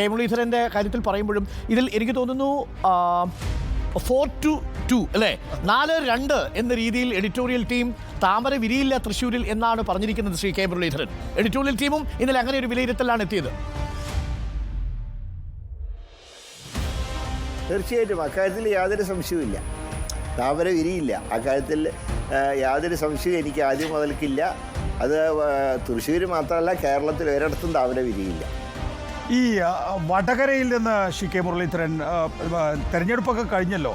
K മുരളീധരന്റെ കാര്യത്തിൽ പറയുമ്പോഴും ഇതിൽ എനിക്ക് തോന്നുന്നു ഫോർ ടു ടു അല്ലേ? നാല് രണ്ട് എന്ന രീതിയിൽ എഡിറ്റോറിയൽ ടീം താമര വിരിയില്ല തൃശ്ശൂരിൽ എന്നാണ് പറഞ്ഞിരിക്കുന്നത് ശ്രീ കെ മുരളീധരൻ എഡിറ്റോറിയൽ ടീമും ഇന്നലെ അങ്ങനെ ഒരു വിലയിരുത്തലാണ് എത്തിയത്. തീർച്ചയായിട്ടും. അക്കാര്യത്തിൽ യാതൊരു സംശയവുമില്ല. താമര വിരിയില്ല. അക്കാര്യത്തിൽ യാതൊരു സംശയവും എനിക്ക് ആദ്യം മുതൽക്കില്ല. അത് തൃശ്ശൂർ മാത്രമല്ല കേരളത്തിൽ ഒരിടത്തും താമര വിരിയില്ല. ഈ വടകരയിൽ നിന്ന് ശ്രീ കെ മുരളീധരൻ തെരഞ്ഞെടുപ്പൊക്കെ കഴിഞ്ഞല്ലോ.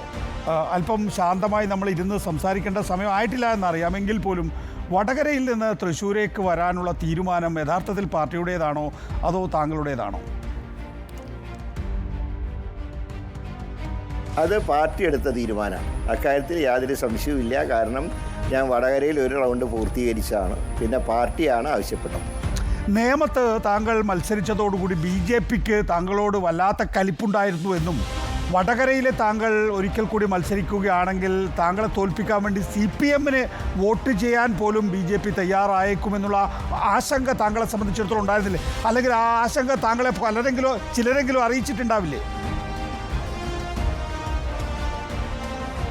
അല്പം ശാന്തമായി നമ്മൾ ഇരുന്ന് സംസാരിക്കേണ്ട സമയമായിട്ടില്ല എന്നറിയാമെങ്കിൽ പോലും വടകരയിൽ നിന്ന് തൃശ്ശൂരേക്ക് വരാനുള്ള തീരുമാനം യഥാർത്ഥത്തിൽ പാർട്ടിയുടേതാണോ അതോ താങ്കളുടേതാണോ? അത് പാർട്ടി എടുത്ത തീരുമാനമാണ് അക്കാര്യത്തിൽ യാതൊരു സംശയവുമില്ല. കാരണം ഞാൻ വടകരയിൽ ഒരു റൗണ്ട് പൂർത്തീകരിച്ചതാണ്. പിന്നെ പാർട്ടിയാണ് ആവശ്യപ്പെട്ടത്. നേമത്ത് താങ്കൾ മത്സരിച്ചതോടുകൂടി ബി ജെ പിക്ക് താങ്കളോട് വല്ലാത്ത കലിപ്പുണ്ടായിരുന്നു എന്നും വടകരയിലെ താങ്കൾ ഒരിക്കൽ കൂടി മത്സരിക്കുകയാണെങ്കിൽ താങ്കളെ തോൽപ്പിക്കാൻ വേണ്ടി സി പി എമ്മിന് വോട്ട് ചെയ്യാൻ പോലും ബി ജെ പി തയ്യാറായേക്കുമെന്നുള്ള ആശങ്ക താങ്കളെ സംബന്ധിച്ചിടത്തോളം ഉണ്ടായിരുന്നില്ലേ? അല്ലെങ്കിൽ ആ ആശങ്ക താങ്കളെ പലരെങ്കിലും ചിലരെങ്കിലും അറിയിച്ചിട്ടുണ്ടാവില്ലേ?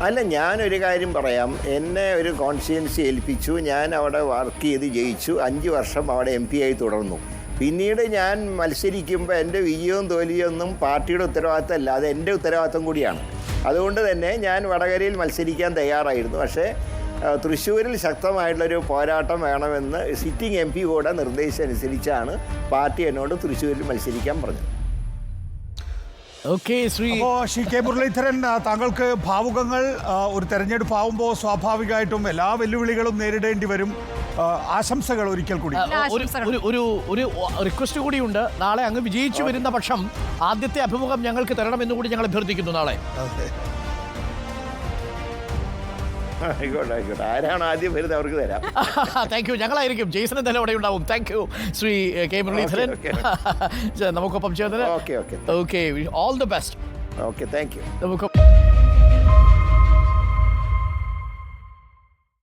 അല്ല ഞാനൊരു കാര്യം പറയാം. എന്നെ ഒരു കോൺസ്റ്റിറ്റ്യൻസി ഏൽപ്പിച്ചു. ഞാൻ അവിടെ വർക്ക് ചെയ്ത് ജയിച്ചു. അഞ്ച് വർഷം അവിടെ എം ആയി തുടർന്നു. പിന്നീട് ഞാൻ മത്സരിക്കുമ്പോൾ എന്റെ വിജയവും തോൽവിയൊന്നും പാർട്ടിയുടെ ഉത്തരവാദിത്തം അല്ല അത് എന്റെ ഉത്തരവാദിത്തം കൂടിയാണ്. അതുകൊണ്ട് തന്നെ ഞാൻ വടകരയിൽ മത്സരിക്കാൻ തയ്യാറായിരുന്നു. പക്ഷേ തൃശ്ശൂരിൽ ശക്തമായിട്ടുള്ളൊരു പോരാട്ടം വേണമെന്ന് സിറ്റിംഗ് എം പി കൂടെ നിർദ്ദേശം അനുസരിച്ചാണ് പാർട്ടി എന്നോട് തൃശ്ശൂരിൽ മത്സരിക്കാൻ പറഞ്ഞത്. ഓക്കെ ശ്രീ അപ്പോൾ ശ്രീ കെ മുരളീധരൻ ആ, താങ്കൾക്ക് ഭാവുകങ്ങൾ ആ, ഒരു തെരഞ്ഞെടുപ്പ് ആവുമ്പോൾ സ്വാഭാവികമായിട്ടും എല്ലാ വെല്ലുവിളികളും നേരിടേണ്ടി വരും. ആ, ആശംസകൾ ഒരിക്കൽ കൂടി. ആ, ഒരു ഒരു ഒരു ഒരു റിക്വസ്റ്റ് കൂടിയുണ്ട്. നാളെ അങ്ങ് വിജയിച്ചു വരുന്ന പക്ഷം ആദ്യത്തെ അഭിമുഖം ഞങ്ങൾക്ക് തരണമെന്ന് കൂടി ഞങ്ങൾ അഭ്യർത്ഥിക്കുന്നു നാളെ. ആയിക്കോട്ടെ ആയിക്കോട്ടെ. ആരാണ് ആദ്യം വരുന്നത് അവർക്ക് തരാം. Thank you ഞങ്ങളായിരിക്കും. ജെയ്സൺ എന്തായാലും അവിടെ ഉണ്ടാവും. Thank you Shri K Muraleedharan. നമുക്കൊപ്പം ചേർന്നത്. Okay okay okay all the best okay thank you നമുക്ക്